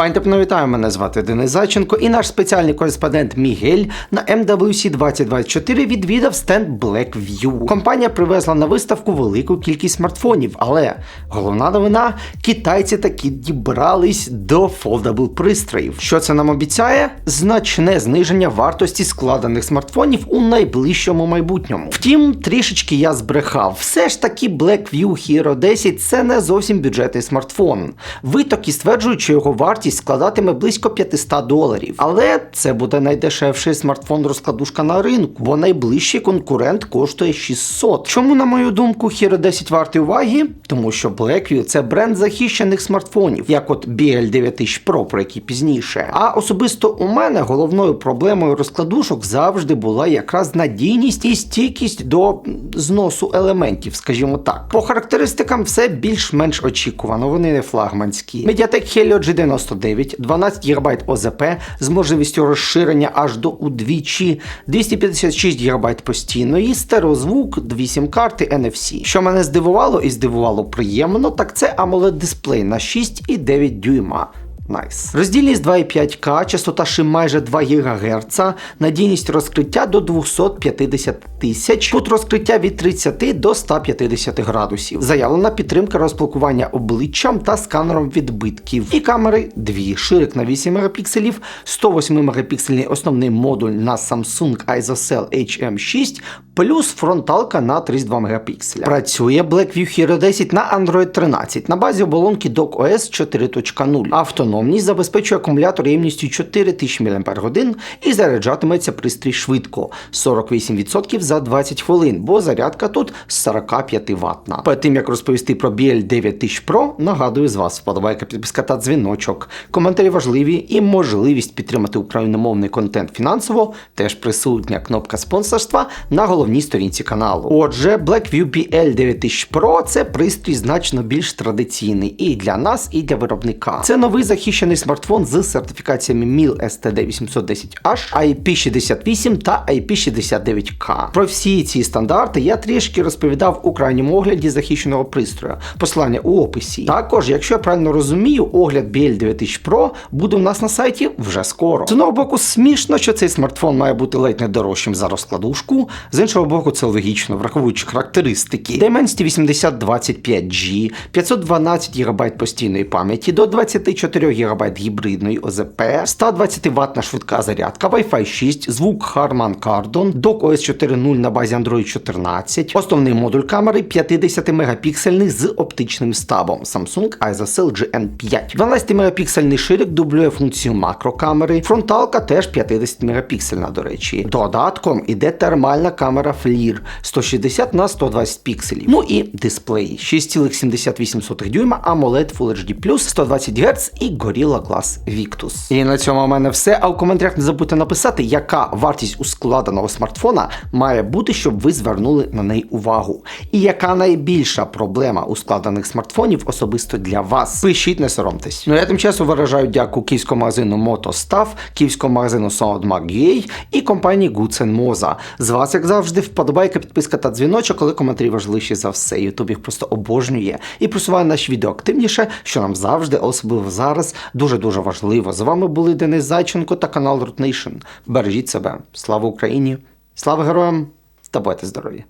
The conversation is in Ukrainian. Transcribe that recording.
Панове, вітаю, мене звати Денис Зайченко і наш спеціальний кореспондент Мігель на MWC 2024 відвідав стенд Blackview. Компанія привезла на виставку велику кількість смартфонів, але головна новина китайці таки дібрались до фолдабл пристроїв. Що це нам обіцяє? Значне зниження вартості складених смартфонів у найближчому майбутньому. Втім, трішечки я збрехав. Все ж таки Blackview Hero 10 це не зовсім бюджетний смартфон. Витоки стверджують, що його вартість складатиме близько 500 доларів. Але це буде найдешевший смартфон розкладушка на ринку, бо найближчий конкурент коштує 600. Чому, на мою думку, Hero 10 вартий уваги? Тому що Blackview це бренд захищених смартфонів, як от BL9000 Pro, про які пізніше. А особисто у мене головною проблемою розкладушок завжди була якраз надійність і стійкість до зносу елементів, скажімо так. По характеристикам все більш-менш очікувано, вони не флагманські. Mediatek Helio G99, 12 ГБ ОЗП з можливістю розширення аж до удвічі, 256 ГБ постійної, стереозвук, 8 карти NFC. Що мене здивувало і здивувало приємно, так це AMOLED дисплей на 6,9 дюйма. Найс. Роздільність 2,5К, частота шим майже 2 ГГц, надійність розкриття до 250 тисяч, кут розкриття від 30 до 150 градусів. Заявлена підтримка розблокування обличчям та сканером відбитків. І камери дві. Ширик на 8 мегапікселів, 108 мегапіксельний основний модуль на Samsung ISOCELL HM6, плюс фронталка на 32 мегапікселя. Працює Blackview Hero 10 на Android 13 на базі оболонки DocOS 4.0. Автономність забезпечує акумулятор ємністю 4000 мАч і заряджатиметься пристрій швидко 48% за 20 хвилин, бо зарядка тут з 45 ватна. Перед тим як розповісти про BL9000 Pro, нагадую з вас вподобайка, підписка та дзвіночок. Коментарі важливі і можливість підтримати україномовний контент фінансово теж присутня кнопка спонсорства на головній сторінці каналу. Отже, Blackview BL9000 Pro це пристрій значно більш традиційний і для нас, і для виробника. Це новий захищений смартфон з сертифікаціями MIL STD 810H, IP68 та IP69K. Про всі ці стандарти я трішки розповідав у крайньому огляді захищеного пристрою. Посилання у описі. Також, якщо я правильно розумію, огляд BL9000 Pro буде у нас на сайті вже скоро. З одного боку, смішно, що цей смартфон має бути ледь не дорожчим за розкладушку. З іншого боку, це логічно, враховуючи характеристики. Dimensity 8025G, 512 ГБ постійної пам'яті, до 24 ГБ гібридної ОЗП, 120 ватна швидка зарядка, Wi-Fi 6, звук Harman Kardon, DocOS 4.0 на базі Android 14, основний модуль камери 50 мегапіксельний з оптичним стабом Samsung ISOCELL GN5. 12 мегапіксельний ширик дублює функцію макрокамери, фронталка теж 50 мегапіксельна, до речі. Додатком іде термальна камера FLIR 160 на 120 пікселів. Ну і дисплей 6,78 дюйма AMOLED Full HD+, 120 Гц і Gorilla Glass Victus. І на цьому у мене все. А в коментарях не забудьте написати, яка вартість ускладеного смартфона має бути, щоб ви звернули на неї увагу. І яка найбільша проблема ускладених смартфонів особисто для вас. Пишіть, не соромтесь. Ну я тим часом виражаю дяку київському магазину MotoStaff, київському магазину SoundMag.ua і компанії Moza. З вас, як завжди, вподобайка, підписка та дзвіночок, коли коментарі важливіші за все. Ютуб їх просто обожнює і просуває наші відео активніше, що нам завжди, особливо зараз, дуже-дуже важливо. З вами були Денис Зайченко та канал Root Nation. Бережіть себе. Слава Україні! Слава героям та будьте здорові!